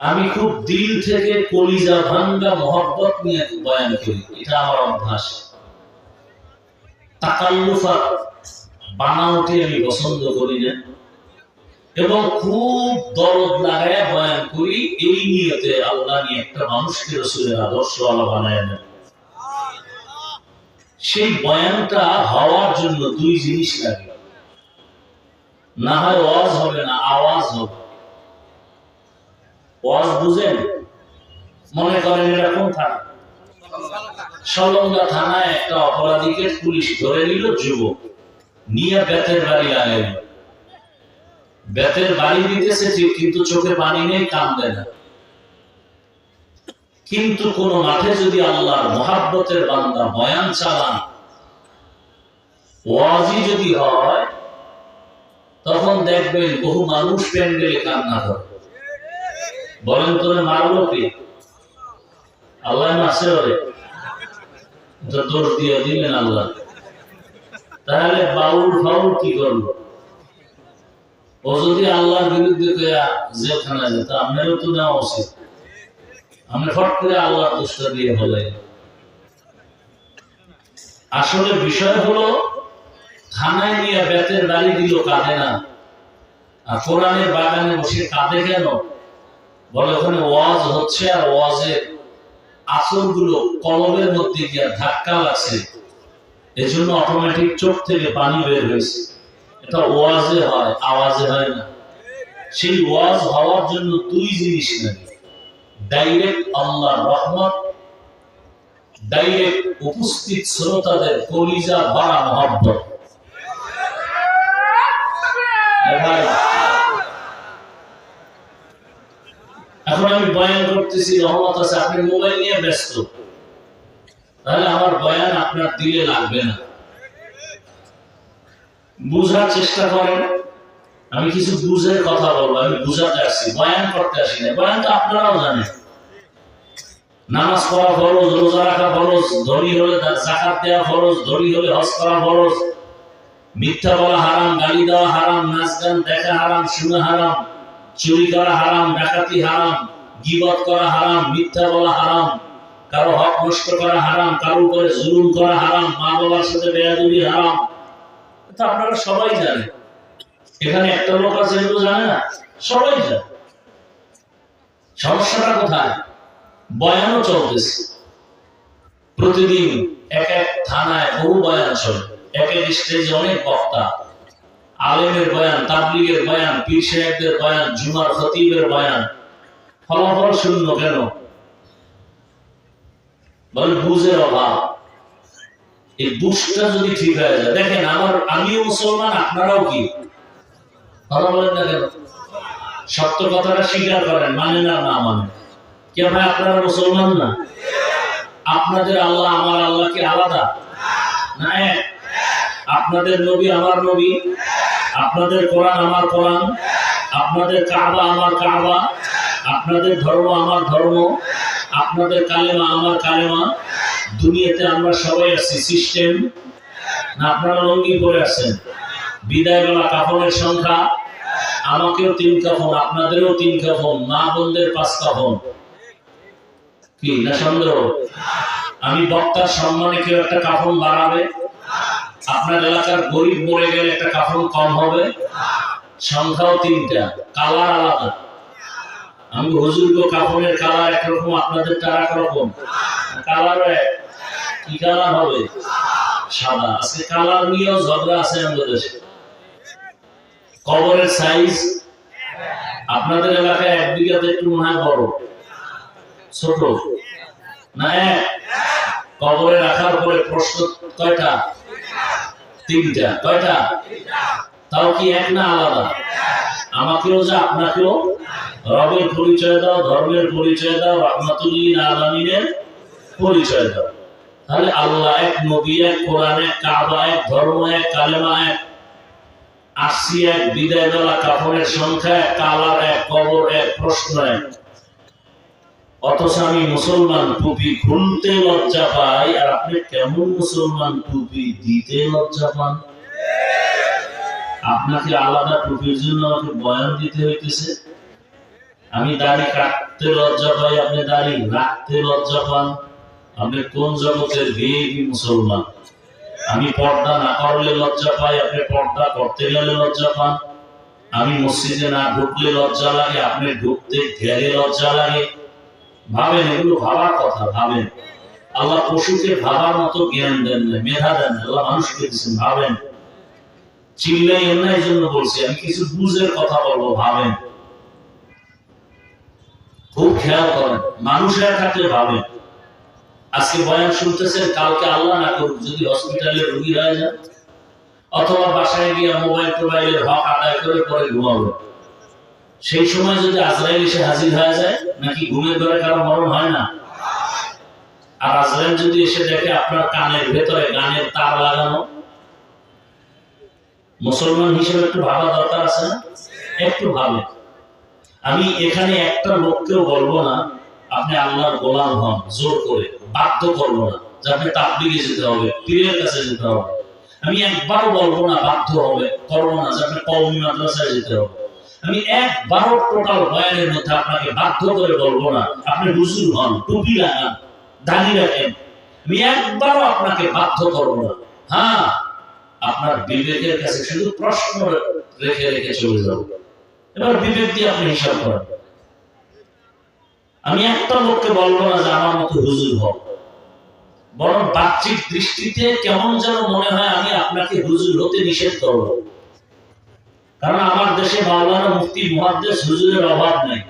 আমি খুব দিল থেকে কলিজা ভাঙ্গা মহব্বত নিয়ে বয়ান করি। এটা আমার অভ্যাস। তাকাল্লুফা বানাওটি আমি পছন্দ করি না। এবং খুব দরদ লাগায় বয়ান করি, এই নিয়তে আল্লাহ নিয়ে একটা মানুষকে রসুলের আদর্শ আল্লাহ বানায় না সেই বয়ানটা হওয়ার জন্য দুই জিনিস লাগে। না হয় ওয়াজ হবে, না আওয়াজ হবে। ওয়াজ বুঝেন? মনে করেন এটা কোন থানা? সলঙ্গা থানায় একটা অপরাধীকে পুলিশ ধরে নিল নিয়ে বেতের বাড়ি বেতের বাড়ি দিতেছে কিন্তু চোখে পানি নেই, কান্দে না। কিন্তু কোন মাঠে যদি আল্লাহর মহাব্বতের বান্দা বয়ান চালান ওয়াজি যদি হয়, তখন দেখবেন বহু মানুষ প্যান্ডেলে কান্না করে। বলেন তোরে মারলো কে? আল্লাহ মাসে ওরে? দোষ দিয়ে দিলেন আল্লাহ। তাহলে বাউল ফাউল কি করল? ও যদি আল্লাহর বিরুদ্ধে কয়া জেলখানায় যেত, আপনারও তো নেওয়া উচিত। আমি ফট করে আল্লাহর দোষটা দিয়ে বলে আসলে বিষয় হলো, থানায় নিয়ে বেতের বাড়ি দিল কাঁদে না। আর কোরআনের বাগানে বসে কাঁদে কেন? বলে ওখানে ওয়াজ হচ্ছে আর ওয়াজের আসরগুলো কলমের মধ্যে গিয়ে ধাক্কা লাগছে। এজন্য অটোমেটিক চোখ থেকে পানি বের হয়েছে। এটা ওয়াজে হয়, আওয়াজে হয় না। সেই ওয়াজ হওয়ার জন্য দুই জিনিস ডাইরেক্ট আল্লাহ রহমত ডাইরেক্ট উপস্থিত শ্রোতাদের কলিজা এবার এখন আমি বয়ান করতেছি, রহমত আছে, আপনি মোবাইল নিয়ে ব্যস্ত। তাহলে আমার বয়ান আপনার দিলে লাগবে না। বুঝার চেষ্টা করেন। আমি কিছু বুঝে কথা বলব, আমি বুঝাতে আসছি, বয়ান করতে আসি না বয়ান তো আপনারাও জানেন। নামাজ পড়া ফরজ, রোজা রাখা ফরজ ধনী হলে জাকাত দেওয়া ফরজ ধনী হলে হজ করা ফরজ। মিথ্যা বলা হারাম, গালি দেওয়া হারাম, নাচ গান দেখা হারাম, শুনে হারাম। চুরি করা হারাম, ডাকাতি হারাম, গিবত করা হারাম, মিথ্যা বলা হারাম, কারও হক নষ্ট করা হারাম কারও উপরে জুলুম করা হারাম, মা বাবার সাথে বেয়াদবি হারাম। এটা আপনারা সবাই জানেন। এখানে একটা লোক আছে এগুলো জানে না। সবাই জানে। সমস্যাটা কোথায়? বয়ানও চলতেছে। প্রতিদিন এক এক থানায় বহু বয়ান চলে। এক এক স্টেজে অনেক বক্তা। আলেমের বয়ান, তাবলিগের বয়ান, পীর সাহেবদের বয়ান, জুমার খতিবের বয়ান, ফলাফল শূন্য কেন? বল বুঝের অভাব। এই বুঝটা যদি ঠিক হয়ে যায়, দেখেন আমার, আমিও মুসলমান, আপনারাও কি? কথা বলেন না কেন? সত্য কথাটা স্বীকার করেন মানে না না মানে। কে ভাই, আপনারা মুসলমান না? আপনাদের আল্লাহ আমার আল্লাহ কি আলাদা? না আপনাদের নবী আমার নবী? আপনাদের কোরআন আমার কোরআন, আপনাদের কাবা আমার কাবা, আপনাদের ধর্ম আমার ধর্ম, আপনাদের কালেমা আমার কালেমা। দুনিয়াতে আমরা সবাই আসছি সিস্টেম না, আপনারা লঙ্গি করে আসছেন বিদায় বেলা কাপড়ের সংখ্যা, আমাকেও তিন কাফন, আপনাদেরও তিন কাফন, মা বোনদের পাঁচ কাফন। কি, না সন্দেহ? আমি বক্তার সম্মানে কেউ একটা কাফন বাড়াবে আপনার এলাকার গরিব মরে গেলে একটা কাফন কম হবে? সংখ্যাও তিনটা, কালার আলাদা। আমি হুজুর কাফনের কালার একরকম, আপনাদের তার একরকম কালার কি কালার হবে? সাদা। আজকে কালার নিয়েও ঝগড়া আছে আমাদের। দেশে কবরের সাইজ আপনাদের এলাকায় এক বিঘাতে একটু মনে হয় বড়। ছোট। না কবরে রাখার পরে প্রশ্ন কয়টা? তিনটা, কয়টা? তাও কি এক না আলাদা? আমাকেও যা, আপনাকেও? রবের পরিচয় দাও, ধর্মের পরিচয় দাও রহমাতুল্লিন আলমিনের পরিচয় দাও। তাহলে আল্লাহ এক, নবী এক, কোরআন এক, কাবা এক, ধর্ম এক, কালেমা এক আসি এক, বিদায় বেলা কাপড়ের সংখ্যা এক, কালার এক, কবর এক, প্রশ্ন এক। অথচ আমি মুসলমান টুপি খুলতে লজ্জা পাই, আর আপনি কেমন মুসলমান টুপি দিতে লজ্জা পান? আপনাকে আলাদা টুপির জন্য আমাকে বয়ান দিতে হইতেছে। আমি দাড়ি কাটতে লজ্জা পাই, আপনি দাড়ি রাখতে লজ্জা পান। আপনি কোন জগতের ভিআইপি মুসলমান? আমি পর্দা না করলে লজ্জা পাই, আপনি পর্দা করতে গেলে লজ্জা পান। আমি মসজিদে না ঢুকলে লজ্জা লাগে, আপনি ঢুকতে গেলে লজ্জা লাগে। ভাবেন, এগুলো ভাবার কথা, ভাবেন। আল্লাহ পশুকে ভাবার মতো জ্ঞান দেন না, মেধা দেন আল্লাহ মানুষকে দিচ্ছেন ভাবেন। চিল্লাই না জন্য বলছি, আমি কিছু বুঝের কথা বলব, ভাবেন। খুব খেয়াল করেন, মানুষের থাকলে ভাবেন। আজকে বয়ান শুনতেছেন, কালকে আল্লাহ না করুক, যদি হসপিটালে রুগী হয়ে যায়, অথবা বাসায় গিয়ে মোবাইল টোবাইলের হক আদায় করে পরে ঘুমাবে সেই সময় যদি আজরাইল এসে হাজির হয়ে যায়, নাকি ঘুমের ঘরে কারও মরণ হয় না? আর আজরাইল যদি এসে দেখে আপনার কানের ভেতরে গানের তার লাগানো, মুসলমান হিসেবে একটু ভাবা দরকার আছে না? একটু ভাবে। আমি এখানে একটা লোককেও বলব না, আপনি আল্লাহর গোলাম হন, জোর করে, বাধ্য করব না, যে আপনি তাবলিগে যেতে হবে, পীরের কাছে যেতে হবে। আমি একবারও বলব না বাধ্য হবে, করব না, যে আপনি মাদ্রাসায় যেতে হবে। আমি একবারও টোটাল বয়ানের মধ্যে আপনাকে বাধ্য করে বলব না। আপনি হুজুর হন, টুপি লাগান, দাড়ি রাখেন। আমি একবারও আপনাকে বাধ্য করব না। হ্যাঁ আপনার বিবেকের কাছে শুধু প্রশ্ন রেখে রেখে চলে যাব। এবার বিবেক দিয়ে আপনি হিসাব করেন। আমি একটা লোককে বলব না যে আমার মতো হুজুর হোক বরং বাহ্যিক দৃষ্টিতে কেমন যেন মনে হয় আমি আপনাকে হুজুর হতে নিষেধ করব। কারণ আমার দেশে মাওলানা মুফতি মুহাদ্দেস হুজুরের অভাব নেই।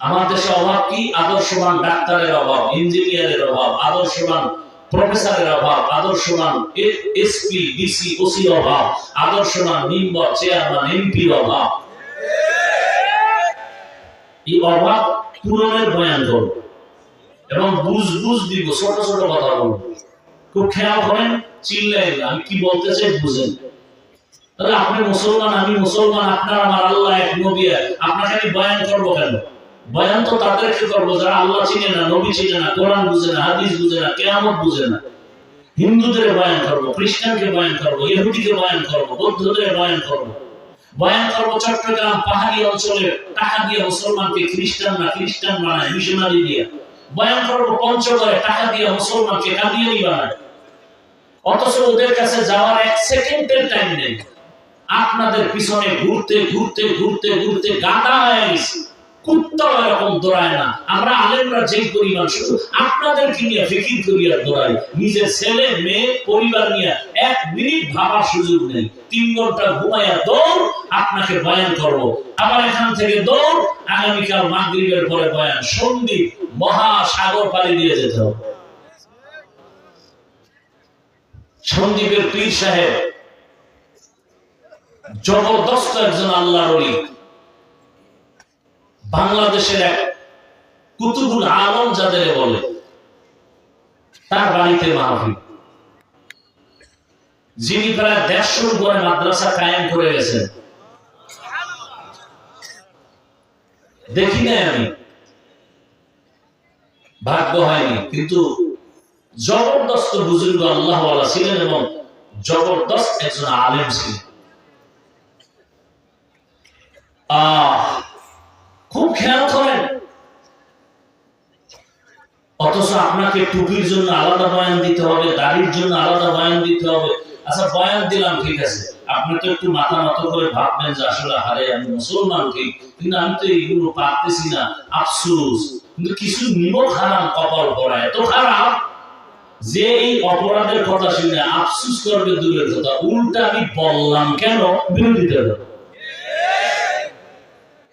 আমার দেশে অভাব কি? আদর্শবান ডাক্তারের অভাব, ইঞ্জিনিয়ারের অভাব, আদর্শবান প্রফেসরের অভাব, আদর্শবান এসপি, ডিসি, ওসি অভাব, আদর্শবান মেম্বার, চেয়ারম্যান এমপির অভাব। এই অভাব পূরণের বয়ান করব এবং বুঝ বুঝ দিব, ছোট ছোট কথা বলব। খুব খেয়াল করেন চিল্লাই আমি কি বলতে চাই বুঝেন। তাহলে আপনি মুসলমান, আমি মুসলমান, আপনার আমার আল্লাহ এক নবী আপনাকে আমি বয়ান করব কেন? বয়ান তো তাদেরকে করব, যারা আল্লাহ চিনে না, নবী চিনে না, কোরআন বুঝে না, হাদিস বুঝে না, কেয়ামত বুঝে না। হিন্দুদের বয়ান করব, খ্রিস্টানকে বয়ান করব, ইহুদিকে বয়ান করব, বৌদ্ধদের বয়ান করব। বয়ান করব চট্টগ্রাম, পাহাড়ি অঞ্চলে টাকা দিয়ে মুসলমানকে খ্রিস্টান না, খ্রিস্টান বানায় মিশনারি দিয়ে। বয়ান করব পঞ্চগড়ে, টাকা দিয়ে মুসলমানকে কাদিয়ানি বানায়। অথচ ওদের কাছে যাওয়ার এক সেকেন্ডের টাইম নেই। আপনাদের পিছনে ঘুরতে ঘুরতে ঘুরতে ঘুরতে গাদা হয়ে গেছে। কুত্তা এরকম দৌড়ায় না। আমরা আলেমরা যেই পরিমাণ শুধু আপনাদেরকে নিয়ে ফিকির করিয়া দৌড়াই। নিজের ছেলে, মেয়ে, পরিবার নিয়ে এক মিনিট ভাবার সুযোগ নেই। তিন ঘণ্টা ঘুমাইয়া দৌড়, আপনাকে বয়ান করব। আবার এখান থেকে দৌড়, আগামীকাল মাগরিবের পরে বয়ান। সন্দীপ মহাসাগর পাড়ি দিয়ে যেতে হবে। সন্দীপের পীর সাহেব জবরদস্ত একজন আল্লাহর ওলি। বাংলাদেশের এক কুতুবুল আলম যাদের বলে, তার বাড়িতে মাহফিল যিনি প্রায় দেড়শোর উপরে মাদ্রাসা কায়েম করে গেছেন। দেখি নাই আমি। ভাগ্য হয়নি, কিন্তু জবরদস্ত বুজুর্গ আল্লাহ ছিলেন এবং জবরদস্ত একজন আলেম ছিলেন। আহ, খুব খেয়াল করেন। অথচ আপনাকে টুপির জন্য আলাদা বয়ান দিতে হবে, দাড়ির জন্য আলাদা বয়ান দিতে হবে। আচ্ছা বয়ান দিলাম, ঠিক আছে। আপনি তো একটু মাথা নত করে ভাববেন যে আসলে হারে আমি মুসলমান, ঠিক? কিন্তু আমি তো এইগুলো পারতেছি না, আফসুস। কিন্তু কিছু নিমক হারাম, কপাল পড়া এত খারাপ যে এই অপরাধের কথা শুনে আফসুস করবে দূরের কথা। উল্টা আমি বললাম, কেন? বিরোধিতা